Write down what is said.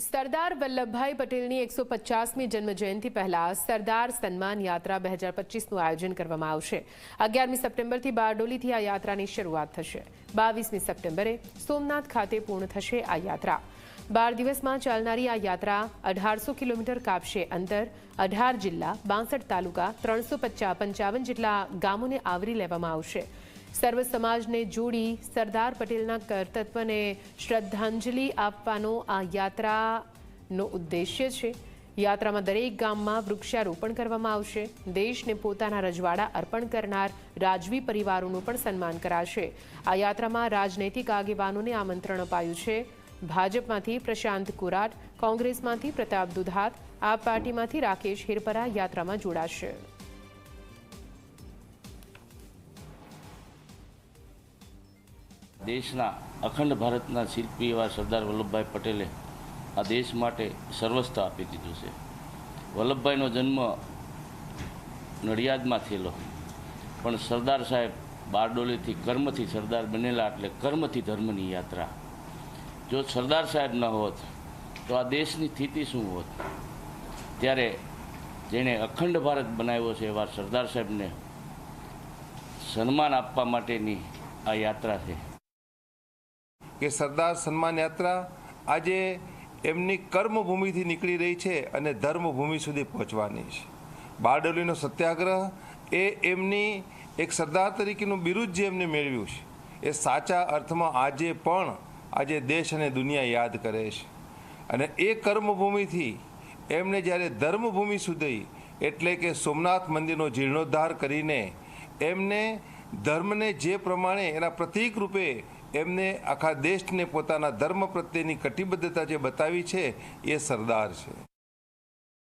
સરદાર વલ્લભભાઈ પટેલની એકસો પચાસમી જન્મજયંતિ પહેલા સરદાર સન્માન યાત્રા બે હજાર પચીસનું આયોજન કરવામાં આવશે. અગિયારમી સપ્ટેમ્બરથી બારડોલીથી આ યાત્રાની શરૂઆત થશે. બાવીસમી સપ્ટેમ્બરે સોમનાથ ખાતે પૂર્ણ થશે આ યાત્રા. બાર દિવસમાં ચાલનારી આ યાત્રા અઢારસો કિલોમીટર કાપશે અંતર, અઢાર જિલ્લા, બાસઠ તાલુકા, ત્રણસો પંચાવન જેટલા ગામોને આવરી લેવામાં આવશે. સર્વ સમાજને જોડી સરદાર પટેલના કર્તત્વને શ્રદ્ધાંજલિ આપવાનો આ યાત્રાનો ઉદ્દેશ્ય છે. યાત્રામાં દરેક ગામમાં વૃક્ષારોપણ કરવામાં આવશે. દેશને પોતાના રજવાડા અર્પણ કરનાર રાજવી પરિવારોનું પણ સન્માન કરાશે. આ યાત્રામાં રાજનૈતિક આગેવાનોને આમંત્રણ અપાયું છે. ભાજપમાંથી પ્રશાંત કુરાટ, કોંગ્રેસમાંથી પ્રતાપ દુધાત, આપ પાર્ટીમાંથી રાકેશ હિરપરા યાત્રામાં જોડાશે. દેશના અખંડ ભારતના શિલ્પી એવા સરદાર વલ્લભભાઈ પટેલે આ દેશ માટે સર્વસ્વ આપી દીધું છે. વલ્લભભાઈનો જન્મ નડિયાદમાં થયેલો. પણ સરદાર સાહેબ બારડોલીથી કર્મથી સરદાર બનેલા એટલે કર્મથી ધર્મની યાત્રા. જો સરદાર સાહેબ ન હોત, તો આ દેશની સ્થિતિ શું હોત? ત્યારે જેણે અખંડ ભારત બનાવ્યો છે એવા સરદાર સાહેબને સન્માન આપવા માટેની આ યાત્રા છે. કે સરદાર સન્માન યાત્રા આજે એમની કર્મભૂમિથી નીકળી રહી છે અને ધર્મભૂમિ સુધી પહોંચવાની છે. બારડોલીનો સત્યાગ્રહ એ એમની એક સરદાર તરીકેનું બિરુદ જે એમને મેળવ્યું છે, એ સાચા અર્થમાં આજે પણ આજે દેશ અને દુનિયા યાદ કરે છે. અને એ કર્મભૂમિથી એમને જ્યારે ધર્મભૂમિ સુધી, એટલે કે સોમનાથ મંદિરનો જીર્ણોદ્ધાર કરીને એમને ધર્મને જે પ્રમાણે એના પ્રતીક રૂપે એમને આખા દેશને પોતાના ધર્મ પ્રત્યેની કટિબદ્ધતા જે બતાવી છે, એ સરદાર છે.